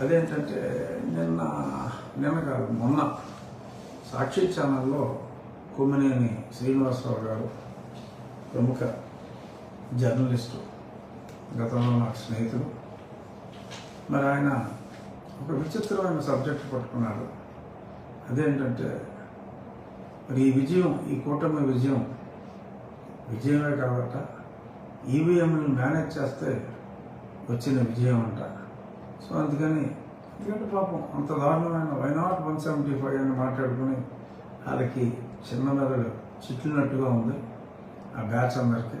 అదేంటంటే నిన్న నిన్న కాదు మొన్న సాక్షి ఛానల్లో కొమ్మినేని శ్రీనివాసరావు గారు ప్రముఖ జర్నలిస్టు గతంలో నాకు స్నేహితుడు. మరి ఆయన ఒక విచిత్రమైన సబ్జెక్ట్ పట్టుకున్నాడు. అదేంటంటే మరి ఈ విజయం ఈ కూటమి విజయం విజయమే కాబట్టి ఈవీఎంలు మేనేజ్ చేస్తే వచ్చిన విజయం అంట. సో అందుకని ఎందుకంటే పాపం అంత దారుణమైన why not one seventy five అని మాట్లాడుకుని వాళ్ళకి చిన్న మెదడు చిట్లినట్టుగా ఉంది ఆ బ్యాచ్ అందరికీ.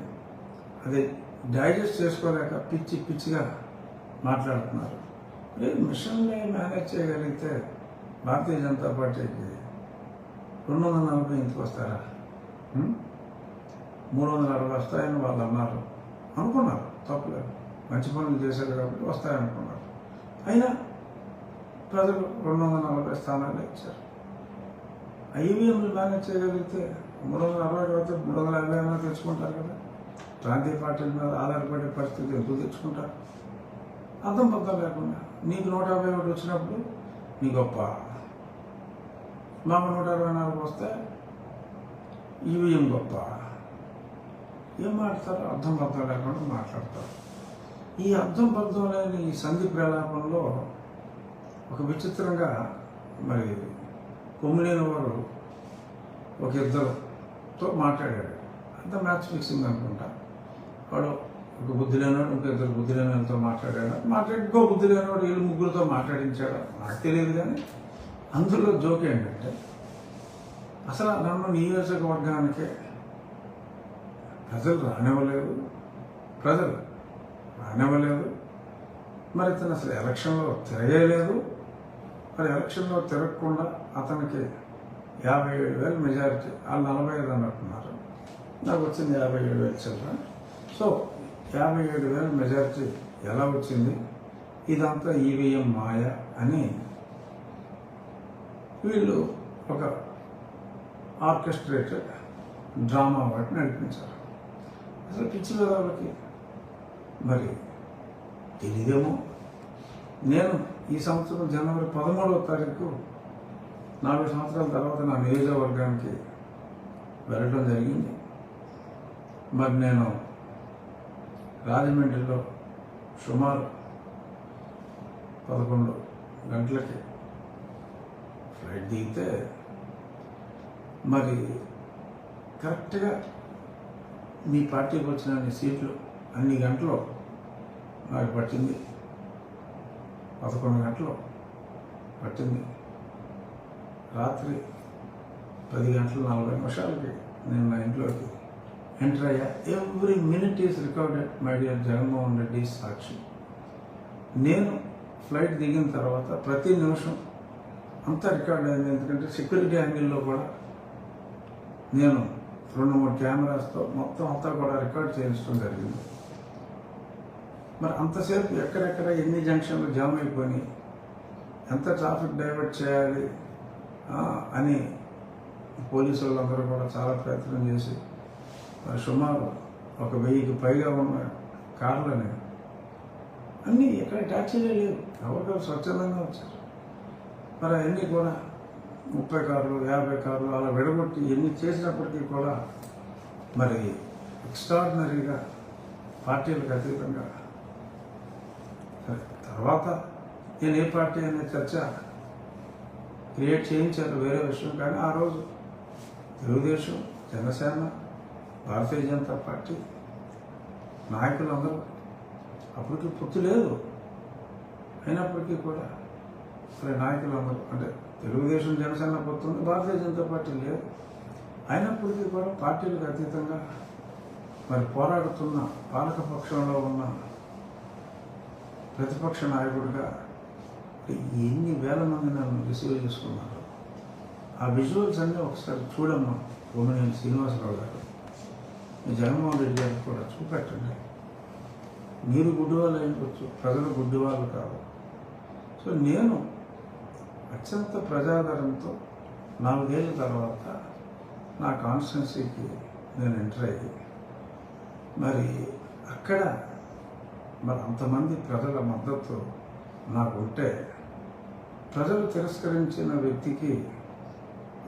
అది డైజెస్ట్ చేసుకోలేక పిచ్చి పిచ్చిగా మాట్లాడుతున్నారు. లేదు మిషన్ని మేనేజ్ చేయగలిగితే భారతీయ జనతా పార్టీకి రెండు వందల నలభై ఇంటికి వస్తారా? మూడు వందల అరవై వస్తాయని వాళ్ళు అన్నారు. అనుకున్నారు. తప్పులేదు. మంచి పనులు చేశారు కాబట్టి వస్తాయనుకున్నారు. అయినా ప్రజలు రెండు వందల నలభై స్థానాలు ఇచ్చారు. ఐవీఎంలు మేనేజ్ చేయగలిగితే మూడు వందల అరవై అయితే మూడు వందల యాభై అయినా తెచ్చుకుంటారు కదా. ప్రాంతీయ పార్టీల మీద ఆధారపడే పరిస్థితి ఎందుకు తెచ్చుకుంటారు? అర్థం పద్ధం లేకుండా నీకు నూట యాభై ఒకటి వచ్చినప్పుడు నీ గొప్ప. మాకు నూట అరవై నాలుగు వస్తే ఈవీఎం గొప్ప. ఏం మాట్లాడతారు? అర్థం పద్ధం లేకుండా మాట్లాడతారు. ఈ అర్థం పద్ధం లేని ఈ సంధి ప్రలాపంలో ఒక విచిత్రంగా మరి కొమ్మినేని వారు ఒక ఇద్దరుతో మాట్లాడాడు అంత మ్యాచ్ ఫిక్సింగ్ అనుకుంటా. వాడు ఒక బుద్ధి లేనివాడు ఇంకో ఇద్దరు బుద్ధి లేనితో మాట్లాడాడు మాట్లాడి ఇంకో బుద్ధి లేనివాడు వీళ్ళు ముగ్గురితో మాట్లాడించాడు. నాకు తెలియదు కానీ అందులో జోక్ ఏంటంటే అసలు నన్ను నియోజకవర్గానికే ప్రజలు రానివ్వలేదు. ప్రజలు రానివ్వలేదు. మరి ఇతను అసలు ఎలక్షన్లో తిరగలేదు. మరి ఎలక్షన్లో తిరగకుండా అతనికి యాభై ఏడు వేలు మెజారిటీ వాళ్ళు నలభై ఐదు అన్నట్టున్నారు. నాకు వచ్చింది యాభై ఏడు వేలు చిల్లర. సో యాభై ఏడు వేల మెజారిటీ ఎలా వచ్చింది? ఇదంతా ఈవీఎం మాయ అని వీళ్ళు ఒక ఆర్కెస్ట్రేటెడ్ డ్రామా వాటిని నడిపించారు. అసలు పిచ్చి వాళ్ళకి మరి తెలియదేమో నేను ఈ సంవత్సరం జనవరి పదమూడవ తారీఖు నాలుగు సంవత్సరాల తర్వాత నా నియోజకవర్గానికి వెళ్ళడం జరిగింది. మరి నేను రాజమండ్రిలో సుమారు పదకొండు గంటలకి ఫ్లైట్ దిగితే మరి కరెక్ట్గా మీ పార్టీకి వచ్చిన అన్ని సీట్లు అన్ని గంటలు నాకు పట్టింది. పదకొండు గంటలు పట్టింది. రాత్రి పది గంటల నలభై నిమిషాలకి నేను నా ఇంట్లోకి ఎంటర్ అయ్యా. Every minute is recorded my dear Jaganmohan Reddy Sakshi. నేను ఫ్లైట్ దిగిన తర్వాత ప్రతి నిమిషం అంతా రికార్డ్ అయింది. ఎందుకంటే సెక్యూరిటీ యాంగిల్లో కూడా నేను రెండు మూడు కెమెరాస్తో మొత్తం అంతా కూడా రికార్డ్ చేయించడం జరిగింది. మరి అంతసేపు ఎక్కడెక్కడ ఎన్ని జంక్షన్లు జామ్ అయిపోయి ఎంత ట్రాఫిక్ డైవర్ట్ చేయాలి? అని పోలీసు వాళ్ళందరూ కూడా చాలా ప్రయత్నం చేసి మరి సుమారు ఒక వెయ్యికి పైగా ఉన్న కార్లని అన్నీ ఎక్కడ ట్యాక్సీలే లేవు. ఎవరికారు స్వచ్ఛందంగా వచ్చారు. మరి అవన్నీ కూడా ముప్పై కార్లు యాభై కార్లు అలా విడగొట్టి ఎన్ని చేసినప్పటికీ కూడా మరి ఎక్స్ట్రాడినరీగా పార్టీలకు అతీతంగా తర్వాత నేను ఏ పార్టీ అనే చర్చ క్రియేట్ చేయించారు వేరే విషయం కానీ ఆ రోజు తెలుగుదేశం జనసేన భారతీయ జనతా పార్టీ నాయకులందరూ అప్పటికి పొత్తు లేదు. అయినప్పటికీ కూడా మరి నాయకులందరూ అంటే తెలుగుదేశం జనసేన పొత్తు ఉంది భారతీయ జనతా పార్టీ లేదు. అయినప్పటికీ కూడా పార్టీలకు అతీతంగా మరి పోరాడుతున్న పాలకపక్షంలో ఉన్న ప్రతిపక్ష నాయకుడిగా ఎన్ని వేల మంది నన్ను రిసీవ్ చేసుకున్నారు. ఆ విజువల్స్ అన్నీ ఒకసారి చూడమ్మా భూమినేని శ్రీనివాసరావు గారు. జగన్మోహన్ రెడ్డి గారికి కూడా చూపెట్టండి. మీరు గుడ్డివాళ్ళు అయిపోవచ్చు ప్రజలు గుడ్డివాళ్ళు కాదు సో నేను అత్యంత ప్రజాదరణతో నాలుగేళ్ళ తర్వాత నా కాన్స్టిట్యున్సీకి నేను ఎంటర్ అయ్యి మరి అక్కడ మరి అంతమంది ప్రజల మద్దతు నాకు ఉంటే ప్రజలు తిరస్కరించిన వ్యక్తికి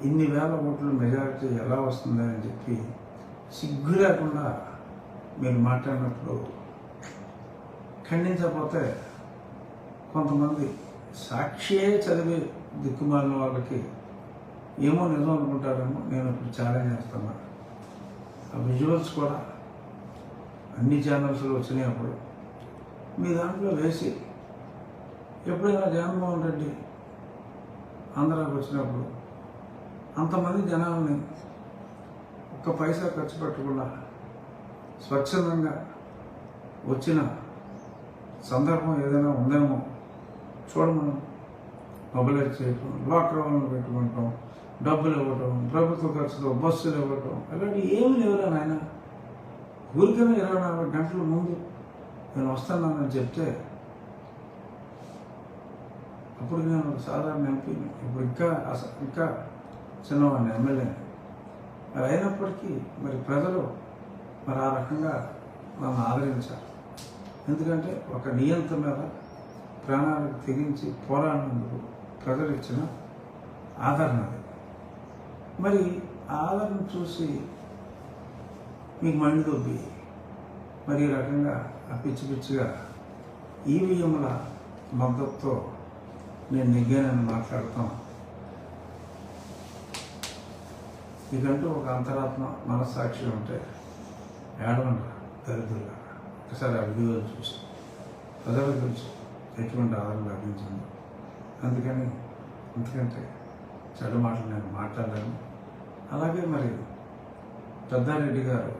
ఇన్ని వేల ఓట్ల మెజారిటీ ఎలా వస్తుందని చెప్పి సిగ్గు లేకుండా మీరు మాట్లాడినప్పుడు ఖండించకపోతే కొంతమంది సాక్షియే చదివి దిక్కుమాలిన వాళ్ళకి ఏమో నిజం అనుకుంటారేమో నేను ఇప్పుడు ఛాలెంజ్ చేస్తున్నాను ఆ విజువల్స్ కూడా అన్ని ఛానల్స్లో వచ్చినాయి అప్పుడు. మీ దాంట్లో వేసి ఎప్పుడైనా జగన్మోహన్ రెడ్డి ఆంధ్రాకి వచ్చినప్పుడు అంతమంది జనాల్ని ఒక్క పైసా ఖర్చు పెట్టకుండా స్వచ్ఛందంగా వచ్చిన సందర్భం ఏదైనా ఉందేమో చూడమను. మొబైలైజ్ చేయటం లాక్డౌన్లు పెట్టుకుంటాం డబ్బులు ఇవ్వటం ప్రభుత్వ ఖర్చుతో బస్సులు ఇవ్వటం అలాంటివి ఏమి లేవురా నాయన. ఊరికైనా ఇరవై నాలుగు గంటల ముందు నేను వస్తున్నానని చెప్తే అప్పుడు నేను సాధారణ ఎంపీని ఇప్పుడు ఇంకా ఇంకా చిన్నవాడిని ఎమ్మెల్యేని. మరి అయినప్పటికీ మరి ప్రజలు మరి ఆ రకంగా నన్ను ఆదరించారు. ఎందుకంటే ఒక నియంత మీద ప్రాణాలకు తెగించి పోరాడినందుకు ప్రజలు ఇచ్చిన ఆదరణ అది. మరి ఆ ఆదరణ చూసి మీకు మండి దొబ్బి మరి ఈ రకంగా ఆ పిచ్చి పిచ్చిగా ఈవీఎంల మద్దతుతో నేను నెగ్గానని మాట్లాడతాం. ఇదంటూ ఒక అంతరాత్మ మనస్సాక్షి ఉంటే ఏడవండి దరిద్రులుగా ఒకసారి ఆ చూసి ప్రజల గురించి ఎటువంటి ఆదరణ లభించింది. అందుకని ఎందుకంటే చెడు మాటలు నేను మాట్లాడలేను. అలాగే మరి పెద్దారెడ్డి గారు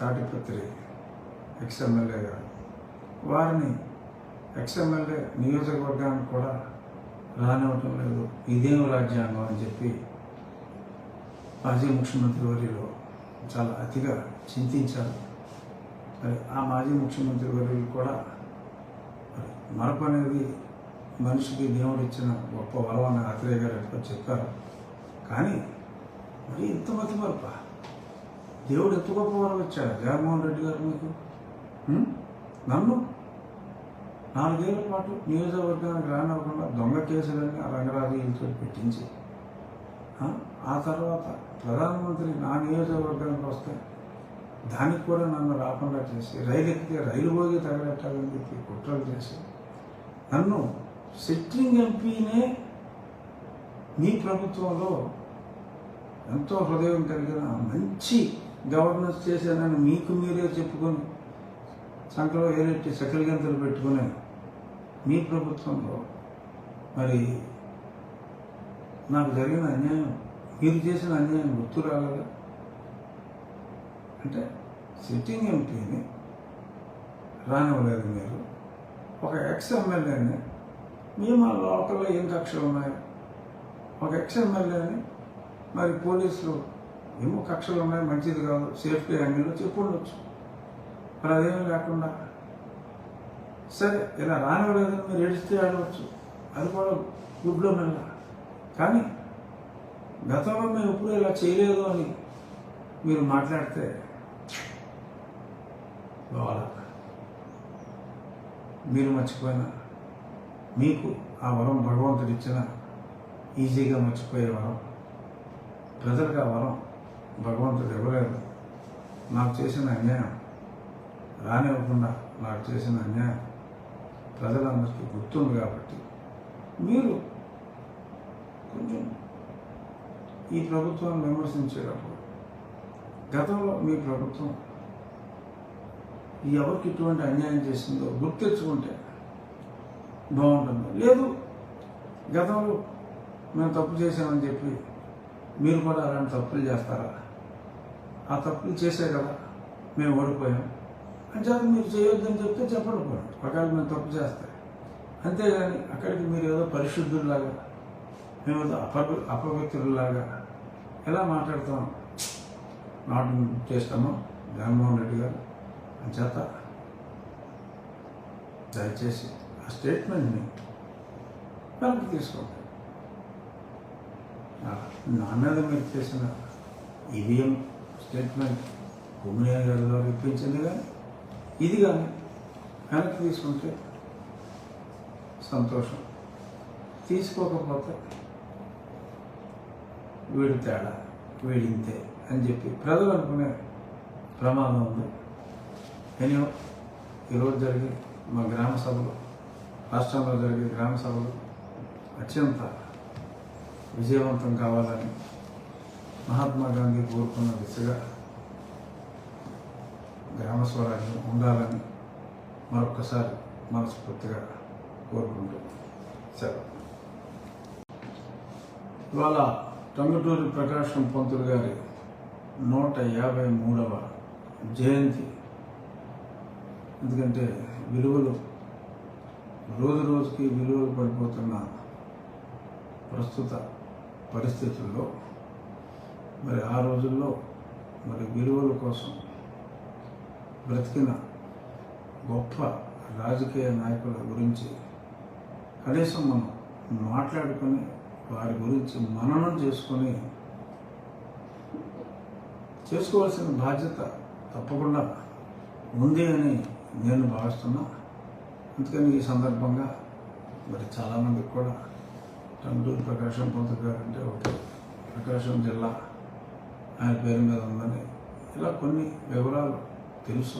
తాటిపత్రి ఎక్స్ఎమ్మెల్యే గారు. వారిని ఎక్స్ఎమ్మెల్యే నియోజకవర్గానికి కూడా రానివ్వటం లేదు. ఇదేం రాజ్యాంగం అని చెప్పి మాజీ ముఖ్యమంత్రి వర్యులు చాలా అతిగా చింతించారు. మరి ఆ మాజీ ముఖ్యమంత్రి వర్యులు కూడా మరి మరపు అనేది మనిషికి దేవుడు ఇచ్చిన గొప్ప వరం అని ఆత్రేయ గారు ఎప్పుడో చెప్పారు. కానీ మరి ఇంత మతి మరప? దేవుడు ఎంత గొప్ప వరం ఇచ్చాడు? జగన్మోహన్ రెడ్డి గారు మీకు? నన్ను నాలుగేళ్ళ పాటు నియోజకవర్గానికి రానివ్వకుండా దొంగ కేసులని ఆ రంగరాజులతో పెట్టించి ఆ? తర్వాత ప్రధానమంత్రి నా నియోజకవర్గానికి వస్తే దానికి కూడా నన్ను రాకుండా చేసి రైలు ఎక్కితే రైలు భోగి తగలెట్టాలని చెప్పి కుట్రలు చేసి నన్ను సిట్టింగ్ ఎంపీనే మీ ప్రభుత్వంలో ఎంతో హృదయం కలిగిన మంచి గవర్నెన్స్ చేశానని మీకు మీరే చెప్పుకొని సంఖ్యలో ఏరెట్టి సకల గంతలు పెట్టుకుని మీ ప్రభుత్వంలో మరి నాకు జరిగిన అన్యాయం మీరు చేసిన అన్యాయం గుర్తు రాలేదా? అంటే సిట్టింగ్ ఎంపీని రానివ్వలేదు మీరు. ఒక ఎక్స్ ఎమ్మెల్యేని మేము మా లోకల్లో ఏం కక్షలు ఉన్నాయి ఒక ఎక్స్ ఎమ్మెల్యేని మరి పోలీసులు ఏమో కక్షలు ఉన్నాయి మంచిది కాదు సేఫ్టీ యాంగిల్లో చెప్పు ఉండొచ్చు మరి అదేమీ లేకుండా. సరే ఇలా రానివ్వలేదు మీరు ఏడిస్తే ఆడవచ్చు. అది కూడా గుడ్లో మెల్ల. కానీ గతంలో మేము ఎప్పుడు ఇలా చేయలేదు అని మీరు మాట్లాడితే బాగా మీరు మర్చిపోయిన మీకు ఆ వరం భగవంతుడు ఇచ్చిన ఈజీగా మర్చిపోయే వరం ప్రజలకు ఆ వరం భగవంతుడు ఇవ్వలేదు. నాకు చేసిన అన్యాయం. రానివ్వకుండా నాకు చేసిన అన్యాయం ప్రజలందరికీ గుర్తుంది కాబట్టి మీరు కొంచెం ఈ ప్రభుత్వాన్ని విమర్శించేటప్పుడు గతంలో మీ ప్రభుత్వం ఎవరికి ఇటువంటి అన్యాయం చేసిందో గుర్తించుకుంటే బాగుంటుంది. లేదు గతంలో మేము తప్పు చేసామని చెప్పి మీరు కూడా అలాంటి తప్పులు చేస్తారా? ఆ తప్పులు చేసే కదా మేము ఓడిపోయాం. అంచేత మీరు చేయొద్దని చెప్తే చెప్పండి పోయి ఒకవేళ మేము తప్పు చేస్తే. అంతేగాని అక్కడికి మీరు ఏదో పరిశుద్ధుల్లాగా మేము ఏదో అపవి అపవిత్రుల్లాగా ఎలా మాట్లాడతాం? నాట్ చేస్తాము? జగన్మోహన్ రెడ్డి గారు? అంచేత దయచేసి ఆ స్టేట్మెంట్ని వెనక్కి తీసుకోండి. నా- మీద మీరు చేసిన ఈవీఎం స్టేట్మెంట్ భూమియా గారిలో ఇప్పించింది కానీ ఇది కానీ వెనక్కి తీసుకుంటే సంతోషం. తీసుకోకపోతే వీడి తేడా వీడింతే అని చెప్పి ప్రజలు అనుకునే ప్రమాదం ఉంది. ఎనియో ఈరోజు జరిగే మా గ్రామ సభలు రాష్ట్రంలో జరిగే గ్రామ సభలు అత్యంత విజయవంతం కావాలని మహాత్మా గాంధీ కోరుకున్న దిశగా స్వరాజ్యం ఉండాలని మరొకసారి మనస్ఫూర్తిగా కోరుకుంటుంది సార్ ఇవాళ టంగుటూరి ప్రకాశం పంతులు గారి నూట యాభై మూడవ జయంతి. ఎందుకంటే విలువలు రోజు రోజుకి విలువలు పడిపోతున్న ప్రస్తుత పరిస్థితుల్లో మరి ఆ రోజుల్లో మరి విలువల కోసం బ్రతికిన గొప్ప రాజకీయ నాయకుల గురించి కనీసం మనం మాట్లాడుకొని వారి గురించి మననం చేసుకొని చేసుకోవాల్సిన బాధ్యత తప్పకుండా ఉంది అని నేను భావిస్తున్నా. అందుకని ఈ సందర్భంగా మరి చాలామందికి కూడా టంగుటూరు ప్రకాశం పంతులు గారంటే అంటే ప్రకాశం జిల్లా ఆయన పేరు మీద ఉందని ఇలా కొన్ని వివరాలు తెలుసు.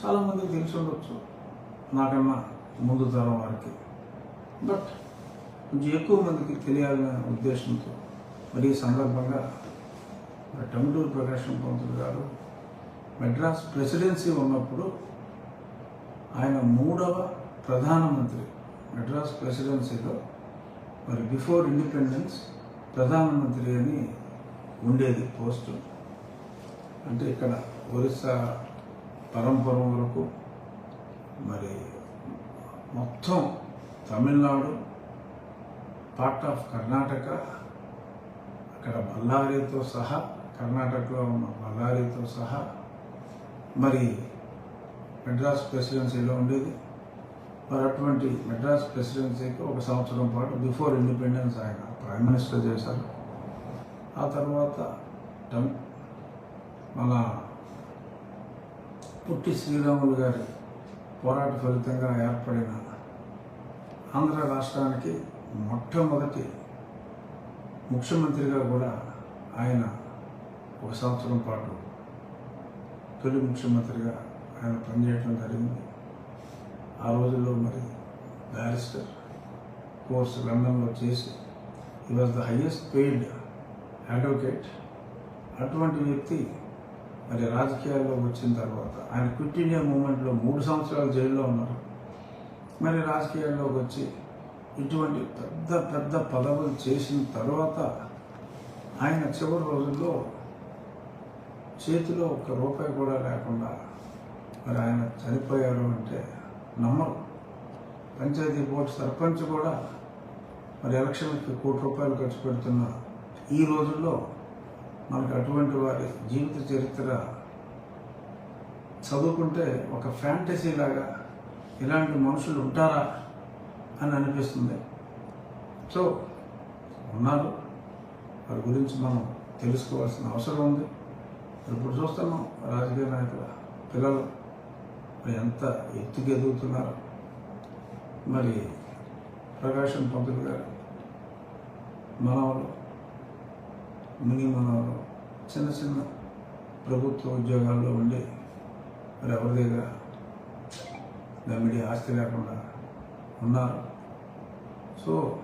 చాలామందికి తెలిసి ఉండొచ్చు. నాకన్నా ముందు తరం వారికి. బట్ కొంచెం ఎక్కువ మందికి తెలియాలనే ఉద్దేశంతో మరి ఈ సందర్భంగా మరి టంగుటూరు ప్రకాశం పంతులు గారు మెడ్రాస్ ప్రెసిడెన్సీ ఉన్నప్పుడు ఆయన మూడవ ప్రధానమంత్రి మెడ్రాస్ ప్రెసిడెన్సీలో మరి బిఫోర్ ఇండిపెండెన్స్ ప్రధానమంత్రి అని ఉండేది పోస్టు. అంటే ఇక్కడ ఒరిస్సా పరంపరం వరకు మరి మొత్తం తమిళనాడు పార్ట్ ఆఫ్ కర్ణాటక అక్కడ బళ్ళారితో సహా కర్ణాటకలో ఉన్న బళ్ళారితో సహా మరి మెడ్రాస్ ప్రెసిడెన్సీలో ఉండేది. మరి అటువంటి మెడ్రాస్ ప్రెసిడెన్సీకి ఒక సంవత్సరం పాటు బిఫోర్ ఇండిపెండెన్స్ ఆయన ప్రైమ్ మినిస్టర్ చేశారు. ఆ తర్వాత టమ్ మన పుట్టి శ్రీరాములు గారి పోరాట ఫలితంగా ఏర్పడిన ఆంధ్ర రాష్ట్రానికి మొట్టమొదటి ముఖ్యమంత్రిగా కూడా ఆయన ఒక సంవత్సరం పాటు తొలి ముఖ్యమంత్రిగా ఆయన పనిచేయడం జరిగింది. ఆ రోజుల్లో మరి బ్యారిస్టర్ కోర్స్ లండన్లో చేసి ఈ was the highest paid advocate అటువంటి వ్యక్తి మరి రాజకీయాల్లో వచ్చిన తర్వాత ఆయన క్విట్ ఇండియా మూమెంట్లో మూడు సంవత్సరాలు జైల్లో ఉన్నారు. మరి రాజకీయాల్లోకి వచ్చి ఇటువంటి పెద్ద పెద్ద పదవులు చేసిన తర్వాత ఆయన చివరి రోజుల్లో చేతిలో ఒక్క రూపాయి కూడా లేకుండా మరి ఆయన చనిపోయారు అంటే నమ్మరు. పంచాయతీ బోర్డు సర్పంచ్ కూడా మరి ఎలక్షన్కి కోటి రూపాయలు ఖర్చు పెడుతున్న ఈ రోజుల్లో మనకు అటువంటి వారి జీవిత చరిత్ర చదువుకుంటే ఒక ఫ్యాంటసీ లాగా ఇలాంటి మనుషులు ఉంటారా అని అనిపిస్తుంది. సో ఉన్నారు. వారి గురించి మనం తెలుసుకోవాల్సిన అవసరం ఉంది. ఇప్పుడు చూస్తున్నాం రాజకీయ నాయకుల పిల్లలు ఎంత ఎత్తుకు ఎదుగుతున్నారు మరి ప్రకాశం పంతులు గారు మనవలు మినీ చిన్న చిన్న ప్రభుత్వ ఉద్యోగాల్లో ఉండి మరి ఎవరి దగ్గర గమ్మిడి ఆస్తి లేకుండా ఉన్నారు. So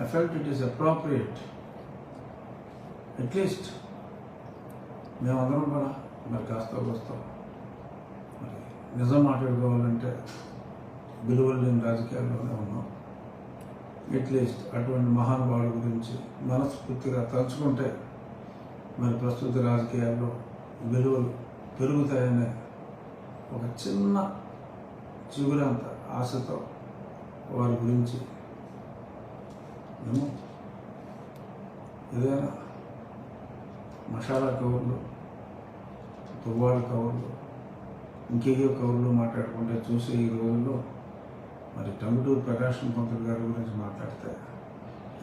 I felt it is appropriate at least మేమందరం కూడా మరి కాస్త వస్తాం. మరి నిజం మాట్లాడుకోవాలంటే విలువలు లేని రాజకీయాల్లోనే ఉన్నాం. ఎట్లీస్ట్ అటువంటి మహానుభావుల గురించి మనస్ఫూర్తిగా తలుచుకుంటే మరి ప్రస్తుత రాజకీయాల్లో విలువలు పెరుగుతాయనే ఒక చిన్న చిగురంత ఆశతో వారి గురించి మేము ఏదైనా మసాలా కవర్లు తువ్వాల కవర్లు ఇంకేయో కవర్లు మాట్లాడుకుంటే చూసే ఈ రోజుల్లో మరి టంగుటూరు ప్రకాశం పంతులు గారి గురించి మాట్లాడితే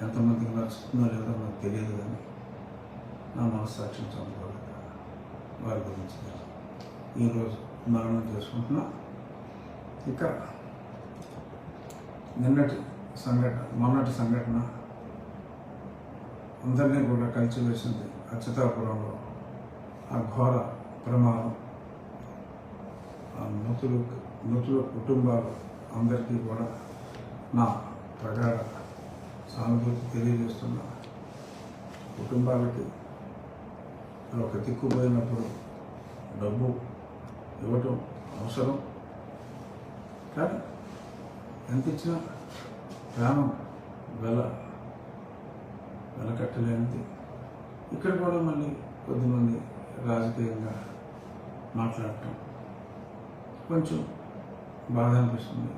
ఎంతమందికి నచ్చుతుందో లేదో నాకు తెలియదు కానీ నా మనస్సాక్ష్యం చదువుకోలేక వారి గురించి ఈరోజు మరణం చేసుకుంటున్నా. ఇక నిన్నటి సంఘటన మొన్నటి సంఘటన అందరినీ కూడా కలిసివేసింది అచ్యుతాపురంలో ఆ ఘోర ప్రమాదం. ఆ మృతులు మృతుల కుటుంబాలు అందరికీ కూడా నా ప్రగాఢ సానుభూతి తెలియజేస్తున్న. కుటుంబాలకి ఒక దిక్కుపోయినప్పుడు డబ్బు ఇవ్వటం అవసరం. కానీ ఎంత ఇచ్చినా ప్రాణం వెల వెలకట్టలేనిది. ఇక్కడ కూడా మళ్ళీ కొద్దిమంది రాజకీయంగా మాట్లాడటం కొంచెం బాధ అనిపిస్తుంది.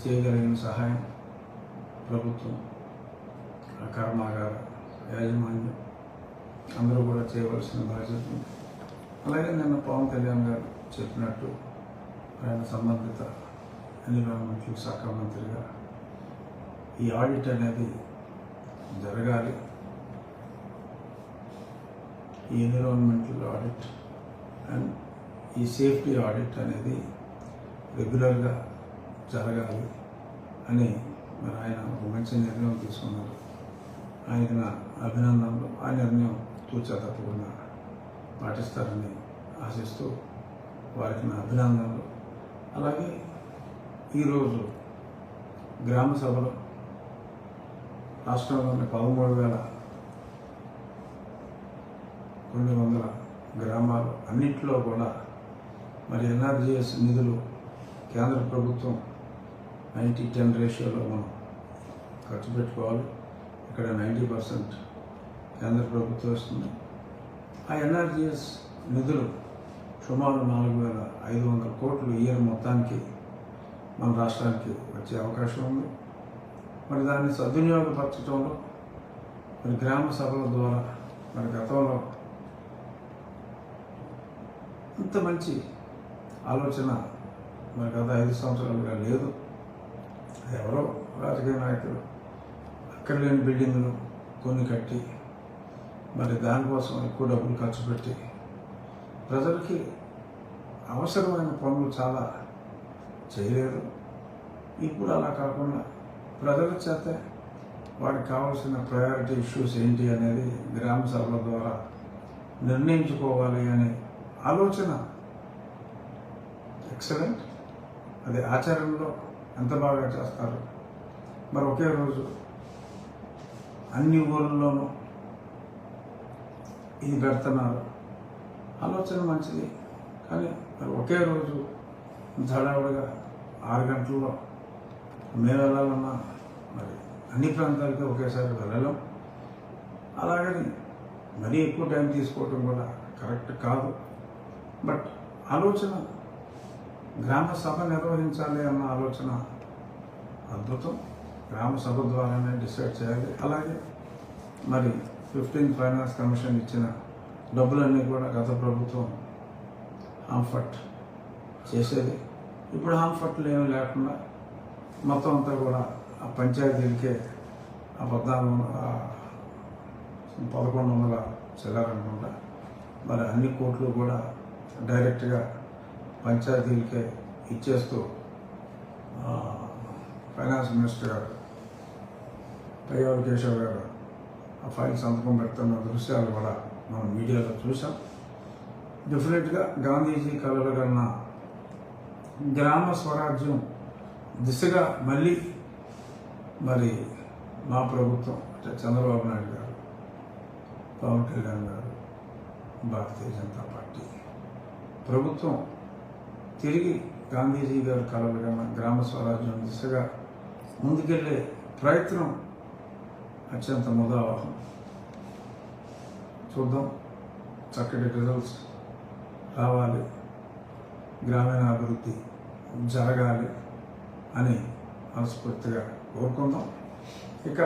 చేయగలిగిన సహాయం ప్రభుత్వం కర్మాగార యాజమాన్యం అందరూ కూడా చేయవలసిన బాధ్యత అలాగే నిన్న పవన్ కళ్యాణ్ గారు చెప్పినట్టు ఆయన సంబంధిత ఎన్విరాన్మెంట్ శాఖ మంత్రిగా ఈ ఆడిట్ అనేది జరగాలి. ఈ ఎన్విరాన్మెంటల్ ఆడిట్ అండ్ ఈ సేఫ్టీ ఆడిట్ అనేది రెగ్యులర్గా జరగాలి అని మరి ఆయన ఒక మంచి నిర్ణయం తీసుకున్నారు. ఆయనకి నా అభినందనలు ఆ నిర్ణయం తూచా తప్పకుండా పాటిస్తారని ఆశిస్తూ వారికి నా అభినందనలు. అలాగే ఈరోజు గ్రామ సభలో రాష్ట్రంలోని పదమూడు వేల కొన్ని వందల గ్రామాలు అన్నింటిలో కూడా మరి ఎన్ఆర్జీఎస్ నిధులు కేంద్ర ప్రభుత్వం నైంటీ టెన్ రేషియోలో మనం ఖర్చు పెట్టుకోవాలి. ఇక్కడ నైంటీ పర్సెంట్ కేంద్ర ప్రభుత్వం ఇస్తుంది. ఆ ఎన్ఆర్జీఎస్ నిధులు సుమారు నాలుగు వేల ఐదు వందల కోట్లు ఇయర్ మొత్తానికి మన రాష్ట్రానికి వచ్చే అవకాశం ఉంది. మరి దాన్ని సద్వినియోగపరచడంలో మరి గ్రామ సభల ద్వారా మరి గతంలో ఇంత మంచి ఆలోచన మరి గత ఐదు సంవత్సరాలుగా లేదు. ఎవరో రాజకీయ నాయకులు అక్కడ లేని బిల్డింగులు కొన్ని కట్టి మరి దానికోసం ఎక్కువ డబ్బులు ఖర్చు పెట్టి ప్రజలకి అవసరమైన పనులు చాలా చేయలేదు ఇప్పుడు అలా కాకుండా ప్రజల చేత వారికి కావాల్సిన ప్రయారిటీ ఇష్యూస్ ఏంటి అనేది గ్రామ సభల ద్వారా నిర్ణయించుకోవాలి అనే ఆలోచన. ఎక్సలెంట్. అది ఆచరణలో ఎంత బాగా చేస్తారు? మరి ఒకే రోజు అన్ని ఊళ్ళలోనూ ఇది పెడుతున్నారు. ఆలోచన మంచిది. కానీ మరి ఒకే రోజు హడావుడిగా ఆరు గంటల్లో మేము వెళ్ళాలన్నా మరి అన్ని ప్రాంతాలకి ఒకేసారి వెళ్ళలేం. అలాగని మరీ ఎక్కువ టైం తీసుకోవటం కూడా కరెక్ట్ కాదు. బట్ ఆలోచన గ్రామ సభ నిర్వహించాలి అన్న ఆలోచన అద్భుతం. గ్రామ సభ ద్వారానే డిసైడ్ చేయాలి. అలాగే మరి ఫిఫ్టీన్ ఫైనాన్స్ కమిషన్ ఇచ్చిన డబ్బులన్నీ కూడా గత ప్రభుత్వం హాంఫర్ట్ చేసేది. ఇప్పుడు హాంఫర్ట్లు ఏమి లేకుండా మొత్తం అంతా కూడా ఆ పంచాయతీలకే ఆ పద్నాలుగు పదకొండు వందల చిల్లరనుకుంటా మరి అన్ని కోట్లు కూడా డైరెక్ట్గా పంచాయతీలకే ఇచ్చేస్తూ ఫైనాన్స్ మినిస్టర్ గారు పయ్యావుల కేశవ్ గారు ఆ ఫైల్ సంతకం పెడుతున్న దృశ్యాలు కూడా మనం మీడియాలో చూసాం డెఫినెట్గా గాంధీజీ కలలు కన్నా గ్రామ స్వరాజ్యం దిశగా మళ్ళీ మరి మా ప్రభుత్వం అంటే చంద్రబాబు నాయుడు గారు పవన్ కళ్యాణ్ గారు భారతీయ జనతా పార్టీ ప్రభుత్వం తిరిగి గాంధీజీ గారు కలవడం గ్రామ స్వరాజ్యం దిశగా ముందుకెళ్ళే ప్రయత్నం అత్యంత ముదావహం. చూద్దాం. చక్కటి రిజల్ట్స్ రావాలి. గ్రామీణ అభివృద్ధి జరగాలి అని మనస్ఫూర్తిగా కోరుకుందాం. ఇక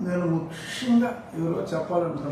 నేను ముఖ్యంగా ఈరోజు చెప్పాలనుకుంటున్నాను